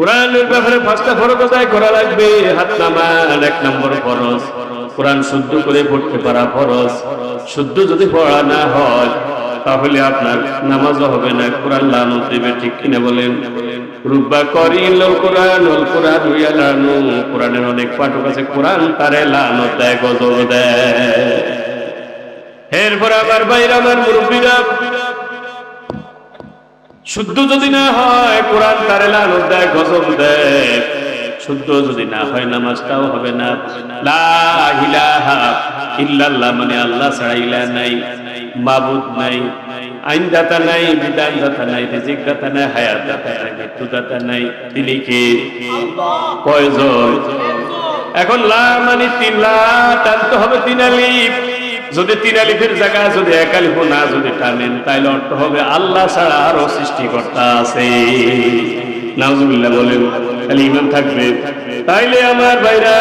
কোরআনের ব্যাপারে পাঁচটা ফরজ আদায় করা লাগবে। হাত নামান এক নম্বর ফরজ। কোরআন শুদ্ধ করে পড়তে পারা ফরজ। শুদ্ধ যদি পড়া না হয়, তাহলে আপনার নামাজও হবে না। কোরআন লানত দেবে ঠিক কিনা বলেন? রুব্বা করিল কোরআন কোরআন হইয়া লানু। কোরআনের অনেক পাঠক আছে, কোরআন তারে লানত দেয় গজব দেয়। এরপর আবার বাইরে আমার মুরব্বীরা শুদ্ধ যদি না হয়, কোরআন তারে লানত দেয়, গজব দেয়। শুদ্ধ যদি না হয়, নামাজটাও হবে না। ইল্লাল্লাহ মানে আল্লাহ ছাড়া নাই, মাবুদ নাই আইন দাতা নাই বিধান দাতা নাই রিজিক দাতা নাই হায়াত দাতা নাই মৃত্যু দাতা নাই, তিনি কে? এখন লা মানে তিন লা টানতে হবে তিন আলিফ। যদি তিন আলিফের জায়গা যদি এক আলিফ না যদি টানেন, তাইলে অর্থ হবে আল্লাহ ছাড়া আরও সৃষ্টিকর্তা আছে। নাউজুবিল্লাহ বলেন খালি ইমান থাকবে? তাইলে আমার ভাইরা,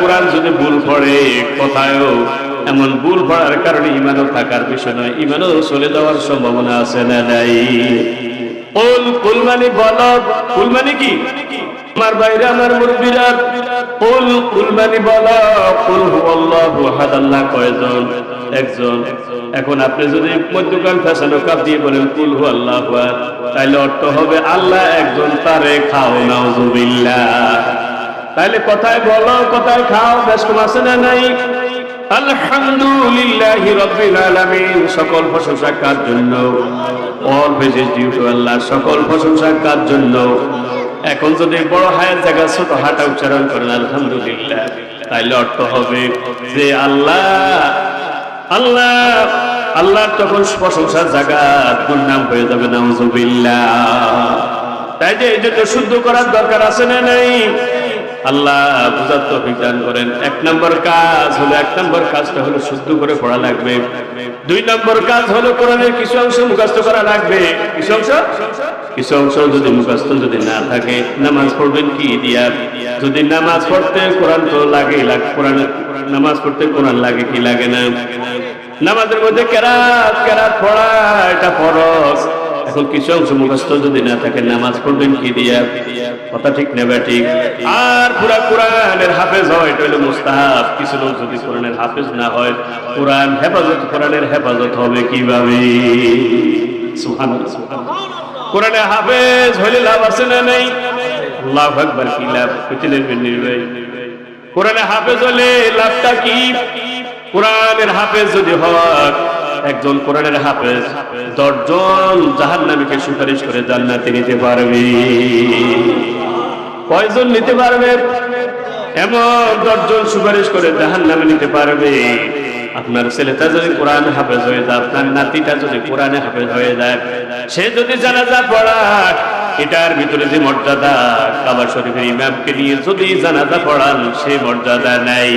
কোরআন যদি ভুল পড়ে কোথায়ও, এমন ভুল পড়ার কারণে ইমানও থাকার বিষয় নয়, ইমানও চলে যাওয়ার সম্ভাবনা আছে না নাই? কুল কুল মানে বল কুল মানে কি? আমার বাইরে আমার মুরব্বীরা কুল কুল মানে কুল আহাদ, আল্লাহ কয়জন? একজন। এখন আপনি যদি ফ্যাশনো কাপ দিয়ে বলেন, কুল তাইলে অর্থ হবে আল্লাহ একজন, তারে খাও, নাউজুবিল্লাহ। তাইলে কথায় বলো, কথায় খাও আছে না নাই? আলহামদুলিল্লাহি রাব্বিল আলামিন, সকল প্রশংসা কার জন্য? All praises due to Allah সকল প্রশংসা কার জন্য? এখন যদি বড় হায়ের জায়গা, ছোট হাটা উচ্চারণ করেন, আলহামদুলিল্লাহ। তাইলে অর্থ হবে যে আল্লাহ আল্লাহ, আল্লাহর তখন প্রশংসার জায়গা নাম হয়ে যাবে, নাউজুবিল্লাহ। তাই যে এই জন্য শুদ্ধ করার দরকার আছে না নাই? আল্লাহ বুঝার তো দান করেন। এক নম্বর কাজ হলো, এক নম্বর কাজটা হলো শুদ্ধ করে পড়া লাগবে। দুই নম্বর কাজ হলো, কোরআনের কিছু অংশ মুখস্থ করা লাগবে। কিছু অংশ? কিছু অংশ যদি মুখস্থ যদি না থাকে, নামাজ পড়বেন কি দিয়া? যদি নামাজ পড়তে কোরআন তো লাগে, কোরআন, নামাজ পড়তে কোরআন লাগে কি লাগে না? নামাজের মধ্যে কেরাত কেরাত পড়া, এটা ফরজ। এখন কিছু অংশ মুখস্থ যদি না থাকে, নামাজ পড়বেন কি দিয়া? কথা ঠিক নেবে ঠিক? আর পুরা কোরআনের হাফেজ হয়, এটা হলো মুস্তাহাব। কিছু লোক যদি কোরআনের হাফেজ না হয়, কোরআন হেফাজত, কোরআনের হেফাজত হবে কীভাবে? সুবহানাল্লাহ। কোরআনের হাফেজ হইলে লাভ আছে না নেই? আল্লাহু আকবার, কি লাভ? কইতে নির্বাই কোরআনে হাফেজ হলে লাভটা কি? কোরআনের হাফেজ যদি হয় একজন কোরআনের হাফেজ, দশজন জাহান নামীকে সুপারিশ করে জান্নাতে নিতে পারবে। কয়জন নিতে পারবে? এমন দশজন সুপারিশ করে জাহান নামে নিতে পারবে। আপনার ছেলেটা যদি কোরআন হাফেজ হয়ে যায়, আপনার নাতিটা যদি কোরআনে হাফেজ হয়ে যায়, সে যদি জানাজা পড়ায় এটার ভিতরে যে মর্যাদা কাবা শরীফের ইমামকে নিয়ে যদি জানাজা পড়ান, সে মর্যাদা নাই।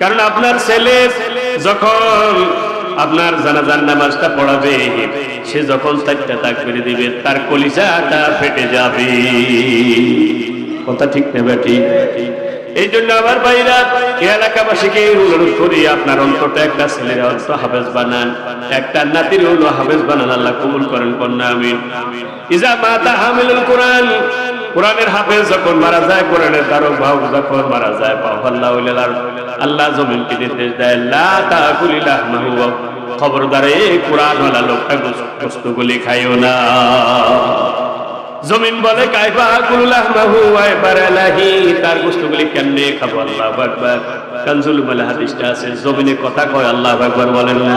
কারণ আপনার ছেলে যখন আপনার জানাজার নামাজটা পড়াবে, সে যখন চারটা তাক করে দিবে, তার কলিজাটা ফেটে যাবে। কথা ঠিক নেবে ঠিক এই জন্য আমার ভাইরা এলাকাবাসীকে অনুরোধ করি, আপনার অন্তরটা একটা ছেলের অর্থ হাফেজ বানান, একটা নাতির হলো হাফেজ বানান, আল্লাহ কবুল করেন, কন্যা আমিন। ইজা মাতা হামিলুল কোরআন কোরআনের হাফেজ যখন মারা যায়, কোরআনের দ্বারক ভাব যখন মারা যায় আল্লাহ আল্লাহ জমিনকে নির্দেশ দেয়, লা কোরআন ওয়ালা লোকটা খাইও না। জমিন বলে কুল্লাহ মাহু ওয়াই বারালাহি তার বস্তুগুলি কেমনে খাব? আল্লাহু কানজুল মাল হাদিসটা আছে, জমিনে কথা কয়, আল্লাহ আকবার বলেন না।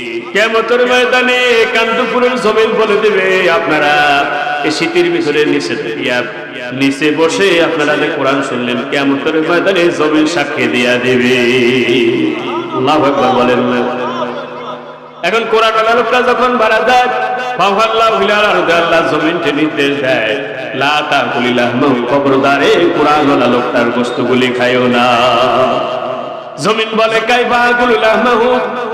কেমতের ময়দানে কান্দুপুরের জমিন বলে দেবে আপনারা। এই শীতের ভিতরে নিচে নিচে বসে আপনারা যে কোরআন শুনলেন, কেমতের ময়দানে জমিন সাক্ষী দিয়া দেবে। আকবার বলেন এখন কোরআন যখন দেয় জমিন বলে কাইবা গুলুলাহ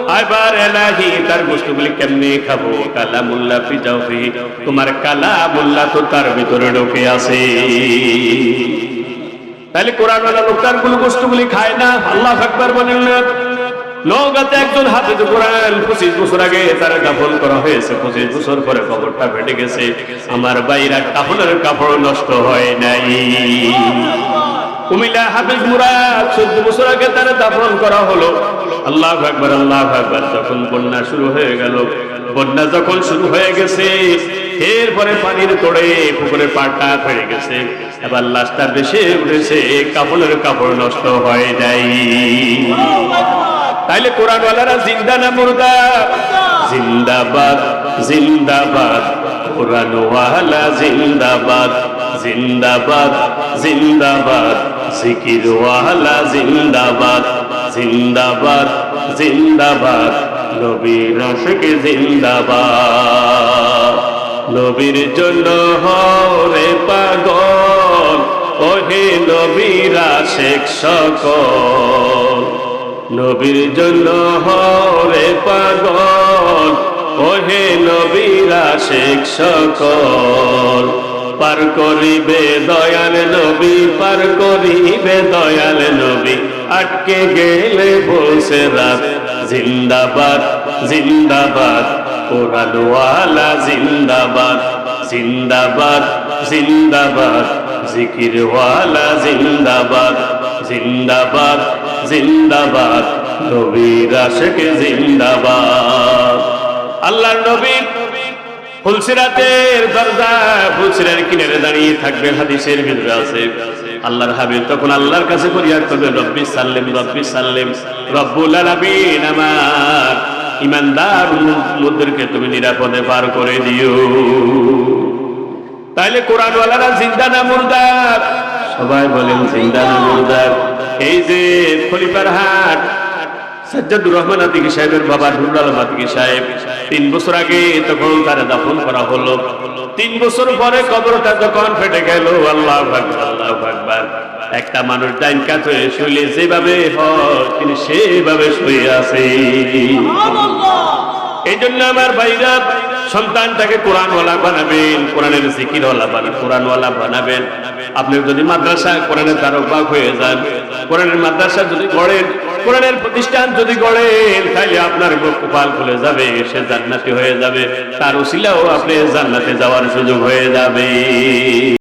মাহু আইবার এলাহি, তার গোস্তগুলি কেমনে খাব? কালামুল্লাহ ফিজাও ফি তোমার কালামুল্লাহ তো তার ভিতরে ঢোকে আছে। তাহলে কোরআন ওয়ালা লোকটার কোন বস্তুগুলি খায় না। আল্লাহ আকবার বলেন না। নওগাঁতে একজন হাফেজ কোরআন, পঁচিশ বছর আগে তার কাফন করা হয়েছে। পঁচিশ বছর পরে কবরটা ফেটে গেছে। আমার বাইরা কাফনের কাপড় নষ্ট হয় নাই। কুমিল্লা হাফিজ মুরাদ চোদ্দ বছর আগে তার দাফন করা হলো। আল্লাহ আকবার আল্লাহ আকবার, যখন বন্যা শুরু হয়ে গেল, বন্যা যখন শুরু হয়ে গেছে, এরপরে পানির তোড়ে পুকুরে পাটা হয়ে গেছে। এবার লাশটা বেশি উঠেছে কাপড়ের কাপড় নষ্ট হয় নাই তাইলে কোরআন ওয়ালারা জিন্দা না মুর্দা? জিন্দাবাদ জিন্দাবাদ। কোরআন ওয়ালা জিন্দাবাদ জিন্দাবাদ জিন্দাবাদ। জিকির ওয়ালা জিন্দাবাদ জিন্দাবাদ জিন্দাবাদ, নবীর আশিক জিন্দাবাদ। নবীর জন্য হরে পাগল, ওহে নবীর আশেক সকল। নবীর জন্য হরে পাগল, ওহে নবীর আশেক সকল। পার করিবে দয়াল নবী, পার করিবে দয়াল নবী। আটকে গেলে বসে রাত, জিন্দাবাদ জিন্দাবাদ। কোরআনওয়ালা জিন্দাবাদ জিন্দাবাদ জিন্দাবাদ। জিকিরওয়ালা জিন্দাবাদ জিন্দাবাদ জিন্দাবাদ। নবীর আশেক জিন্দাবাদ। আল্লাহর নবী ফুলসিরাতের দরজা ফুলসিরার কিনারে দাঁড়িয়ে থাকবেন হাদিসের ভিতরে আছে আল্লাহর হাবিব তখন আল্লাহর কাছে ফরিয়াদ করবেন রব্বি সাল্লেম রব্বি সাল্লেম, রব্বুল আলামিন আমার ইমানদার মুদ্দেরকে তুমি নিরাপদে পার করে দিও। তাইলে কোরআন ওয়ালারা জিন্দা না মুর্দার সবাই বলেন, জিন্দা না মুর্দার এই যে খলিফার হাট সাজ্জাদুর রহমান আতিকি সাহেবের বাবা নুরুল আতিকি সাহেব তিন বছর আগে তখন তার দাফন করা হলো। তিন বছর পরে কবরটা যখন ফেটে গেল আল্লাহ আল্লাহ আকবার। একটা মানুষ ডাইন কাত হয়ে শুইলে যেভাবে হয় তিনি সেভাবে শুয়ে আছে। এই জন্য আমার ভাইরা সন্তানটাকে কোরআনওয়ালা বানাবেন কোরআনের জিকিরওয়ালা বানাবেন কোরআনওয়ালা বানাবেন। আপনি যদি মাদ্রাসা কোরআনের তারকবাগ হয়ে যান কোরআনের মাদ্রাসা যদি গড়েন কোরআনের প্রতিষ্ঠান যদি গড়ে তাহলে আপনার কপাল খুলে যাবে, সে জান্নাতি হয়ে যাবে। তার উসিলাও আপনি জান্নাতে যাওয়ার সুযোগ হয়ে যাবে।